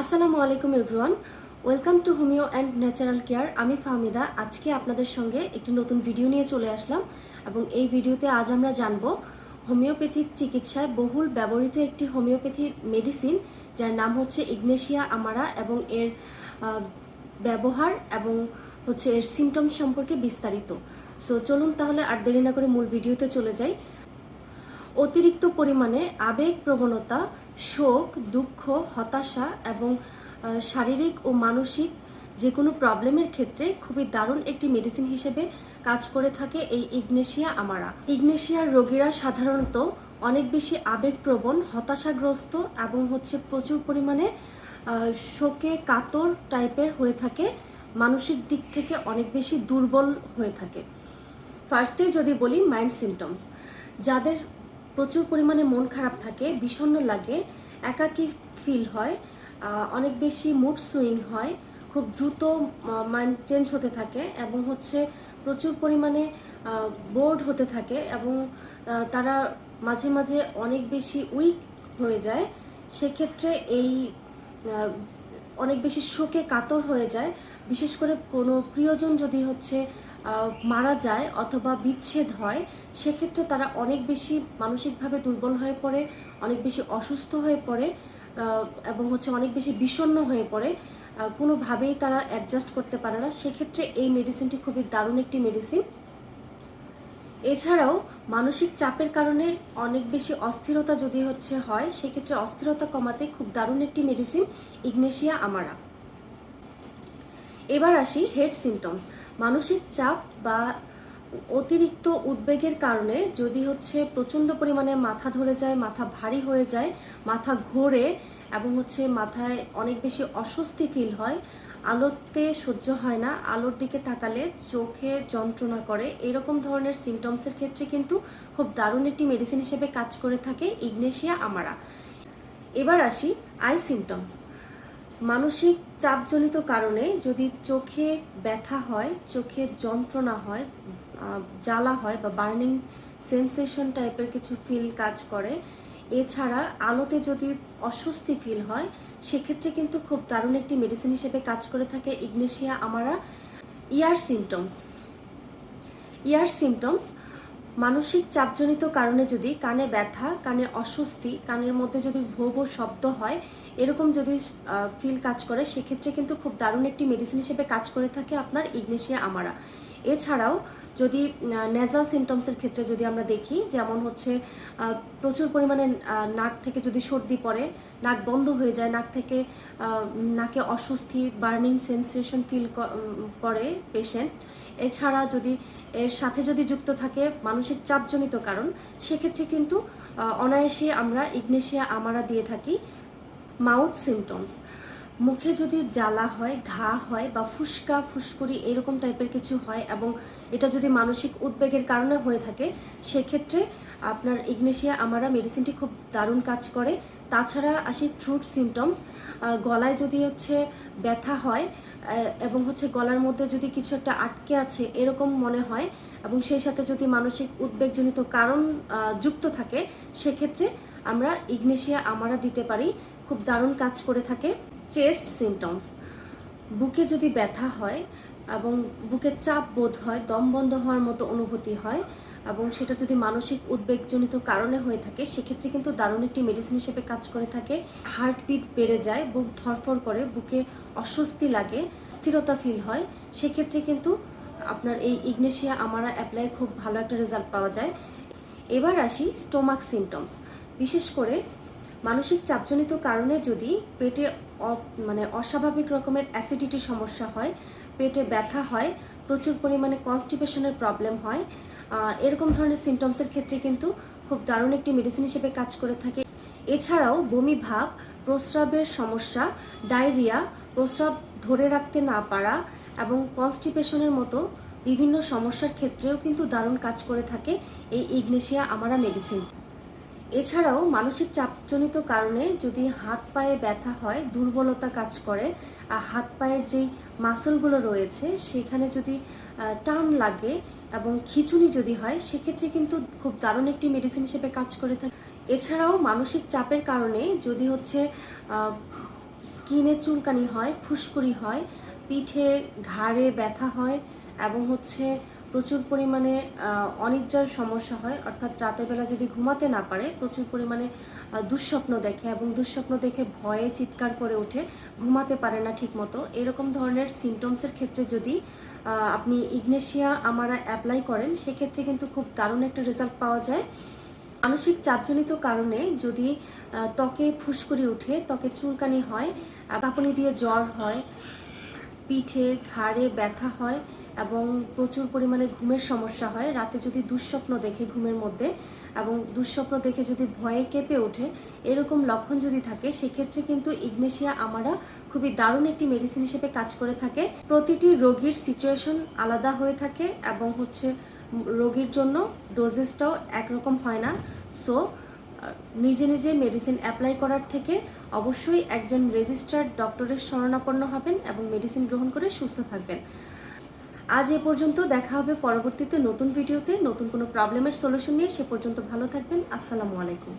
আসসালামু আলাইকুম everyone. Welcome to homeo and natural care. আমি ফাহমিদা। আজকে আপনাদের সঙ্গে একটি নতুন ভিডিও নিয়ে চলে আসলাম এবং এই ভিডিওতে আজ আমরা জানব হোমিওপ্যাথিক চিকিৎসায় বহুল ব্যবহৃত একটি হোমিওপ্যাথি মেডিসিন, যার নাম হচ্ছে ইগনেশিয়া আমারা এবং এর ব্যবহার এবং হচ্ছে এর সিমটম সম্পর্কে বিস্তারিত। সো চলুন তাহলে আর দেরি না করে মূল ভিডিওতে চলে যাই। অতিরিক্ত পরিমাণে আবেগ প্রবণতা শোক, দুঃখ, হতাশা এবং শারীরিক ও মানসিক যে কোনো প্রবলেমের ক্ষেত্রে খুবই দারুণ একটি মেডিসিন হিসেবে কাজ করে থাকে এই ইগনেশিয়া আমারা। ইগনেশিয়ার রোগীরা সাধারণত অনেক বেশি আবেগপ্রবণ, হতাশাগ্রস্ত এবং হচ্ছে প্রচুর পরিমাণে শোকে কাতর টাইপের হয়ে থাকে, মানসিক দিক থেকে অনেক বেশি দুর্বল হয়ে থাকে। ফার্স্টে যদি বলি মাইন্ড সিমটমস যাদের প্রচুর পরিমাণে মন খারাপ থাকে, বিষণ্ণ লাগে, একাকী ফিল হয় অনেক বেশি মুড সুইং হয়, খুব দ্রুত মাইন্ড চেঞ্জ হতে থাকে এবং হচ্ছে প্রচুর পরিমাণে বোর্ড হতে থাকে এবং তারা মাঝে মাঝে অনেক বেশি উইক হয়ে যায়। সেক্ষেত্রে এই অনেক বেশি শোকে কাতর হয়ে যায়। বিশেষ করে কোনো প্রিয়জন যদি হচ্ছে মারা যায় অথবা বিচ্ছেদ হয়, সেক্ষেত্রে তারা অনেক বেশি মানসিকভাবে দুর্বল হয়ে পড়ে, অনেক বেশি অসুস্থ হয়ে পড়ে এবং হচ্ছে অনেক বেশি বিষণ্ণ হয়ে পড়ে। কোনোভাবেই তারা অ্যাডজাস্ট করতে পারে না। সেক্ষেত্রে এই মেডিসিনটি খুবই দারুণ একটি মেডিসিন এছাড়াও মানসিক চাপের কারণে অনেক বেশি অস্থিরতা যদি হচ্ছে হয়, সেক্ষেত্রে অস্থিরতা কমাতে খুব দারুণ একটি মেডিসিন ইগনেশিয়া আমারা। এবার আসি হেড সিমটমস মানসিক চাপ বা অতিরিক্ত উদ্বেগের কারণে যদি হচ্ছে প্রচণ্ড পরিমাণে মাথা ধরে যায়, মাথা ভারী হয়ে যায়, মাথা ঘোরে এবং হচ্ছে মাথায় অনেক বেশি অস্বস্তি ফিল হয়, আলোতে সহ্য হয় না, আলোর দিকে তাকালে চোখে যন্ত্রণা করে, এরকম ধরনের সিমটমসের ক্ষেত্রে কিন্তু খুব দারুণ একটি মেডিসিন হিসেবে কাজ করে থাকে ইগনেশিয়া আমারা। এবার আসি আই সিমটমস মানসিক চাপজনিত কারণে যদি চোখে ব্যথা হয়, চোখে যন্ত্রণা হয় জ্বালা হয় বা বার্নিং সেন্সেশন টাইপের কিছু ফিল কাজ করে, এছাড়া আলোতে যদি অস্বস্তি ফিল হয়, সেক্ষেত্রে কিন্তু খুব দারুণ একটি মেডিসিন হিসেবে কাজ করে থাকে ইগনেশিয়া আমারা ইয়ার সিমটমস ইয়ার সিমটমস মানসিক চাপজনিত কারণে যদি কানে ব্যথা, কানে অস্বস্তি, কানের মধ্যে যদি ভো ভো শব্দ হয়, এরকম যদি ফিল কাজ করে, সেক্ষেত্রে কিন্তু খুব দারুণ একটি মেডিসিন হিসেবে কাজ করে থাকে আপনার ইগনেশিয়া আমারা এছাড়াও যদি নেজাল সিমটমসের ক্ষেত্রে যদি আমরা দেখি, যেমন হচ্ছে প্রচুর পরিমাণে নাক থেকে যদি সর্দি পড়ে, নাক বন্ধ হয়ে যায়, নাক থেকে নাকে অস্বস্তি বার্নিং সেন্সেশন ফিল করে পেশেন্ট এছাড়া যদি এর সাথে যদি যুক্ত থাকে মানসিক চাপজনিত কারণ, সেক্ষেত্রে কিন্তু অনায়াসে আমরা ইগনেশিয়া আমারা দিয়ে থাকি, মাউথ সিমটমস মুখে যদি জ্বালা হয়, ঘা হয় বা ফুসকা, ফুসকুড়ি এরকম টাইপের কিছু হয় এবং এটা যদি মানসিক উদ্বেগের কারণে হয়ে থাকে, সেক্ষেত্রে আপনার ইগনেশিয়া আমারা মেডিসিনটি খুব দারুণ কাজ করে। তাছাড়া আসি থ্রুট সিমটমস গলায় যদি হচ্ছে ব্যথা হয় এবং হচ্ছে গলার মধ্যে যদি কিছু একটা আটকে আছে, এরকম মনে হয় এবং সেই সাথে যদি মানসিক উদ্বেগজনিত কারণ যুক্ত থাকে, সেক্ষেত্রে আমরা ইগনেশিয়া আমারা দিতে পারি। খুব দারুণ কাজ করে থাকে। চেস্ট সিমটমস বুকে যদি ব্যথা হয় এবং বুকে চাপ বোধ হয়, দম বন্ধ হওয়ার মতো অনুভূতি হয় এবং সেটা যদি মানসিক উদ্বেগজনিত কারণে হয়ে থাকে, সেক্ষেত্রে কিন্তু দারুণ একটি মেডিসিন হিসেবে কাজ করে থাকে। হার্টবিট বেড়ে যায়, বুক ধরফর করে, বুকে অস্বস্তি লাগে, স্থিরতা ফিল হয়। সেক্ষেত্রে কিন্তু আপনার এই ইগনেশিয়া আমারা অ্যাপ্লাই খুব ভালো একটা রেজাল্ট পাওয়া যায়। এবার আসি স্টোমাক সিমটমস বিশেষ করে মানসিক চাপজনিত কারণে যদি পেটে মানে অস্বাভাবিক রকমের অ্যাসিডিটি সমস্যা হয়, পেটে ব্যথা হয়, প্রচুর পরিমাণে কনস্টিপেশনের প্রবলেম হয় এরকম ধরনের সিমটমসের ক্ষেত্রে কিন্তু খুব দারুণ একটি মেডিসিন হিসেবে কাজ করে থাকে। এছাড়াও বমি ভাব, প্রস্রাবের সমস্যা ডায়রিয়া প্রস্রাব ধরে রাখতে না পারা এবং কনস্টিপেশনের মতো বিভিন্ন সমস্যার ক্ষেত্রেও কিন্তু দারুণ কাজ করে থাকে এই ইগনেশিয়া আমারা মেডিসিন এছাড়াও মানসিক চাপজনিত কারণে যদি হাত পায়ে ব্যথা হয়, দুর্বলতা কাজ করে, আর হাত পায়ের যেই মাসলগুলো রয়েছে, সেখানে যদি টান লাগে এবং খিচুনি যদি হয়, সেক্ষেত্রে কিন্তু খুব দারুণ একটি মেডিসিন হিসেবে কাজ করে থাকে। এছাড়াও মানসিক চাপের কারণে যদি হচ্ছে স্কিনে চুলকানি হয়, ফুসকুড়ি হয়, পিঠে ঘাড়ে ব্যথা হয় এবং হচ্ছে প্রচুর পরিমাণে অনিদ্রার সমস্যা হয়। অর্থাৎ রাতের বেলা যদি ঘুমাতে না পারে, প্রচুর পরিমাণে দুঃস্বপ্ন দেখে এবং দুঃস্বপ্ন দেখে ভয়ে চিৎকার করে ওঠে, ঘুমাতে পারে না ঠিকমতো। এরকম ধরনের সিমটমসের ক্ষেত্রে যদি আপনি ইগনেশিয়া আমারা অ্যাপ্লাই করেন, সেক্ষেত্রে কিন্তু খুব দারুণ একটা রেজাল্ট পাওয়া যায়। মানসিক চাপজনিত কারণে যদি ত্বকে ফুসকুড়ি ওঠে, ত্বকে চুলকানি হয়, কাঁপুনি দিয়ে জ্বর হয়, পিঠে ঘাড়ে ব্যথা হয় এবং প্রচুর পরিমাণে ঘুমের সমস্যা হয়। রাতে যদি দুঃস্বপ্ন দেখে ঘুমের মধ্যে এবং দুঃস্বপ্ন দেখে যদি ভয়ে কেঁপে ওঠে, এরকম লক্ষণ যদি থাকে, সেক্ষেত্রে কিন্তু ইগনেশিয়া আমারা খুবই দারুণ একটি মেডিসিন হিসেবে কাজ করে থাকে। প্রতিটি রোগীর সিচুয়েশন আলাদা হয়ে থাকে এবং হচ্ছে রোগীর জন্য ডোজেসটাও একরকম হয় না। সো নিজে নিজে মেডিসিন অ্যাপ্লাই করার থেকে অবশ্যই একজন রেজিস্টার্ড ডক্টরের শরণাপন্ন হবেন এবং মেডিসিন গ্রহণ করে সুস্থ থাকবেন। আজ এ পর্যন্ত দেখা হবে পরবর্তীতে নতুন ভিডিওতে। নতুন কোনো প্রবলেমের সলিউশন নিয়ে সে পর্যন্ত ভালো থাকবেন। আসসালামু আলাইকুম।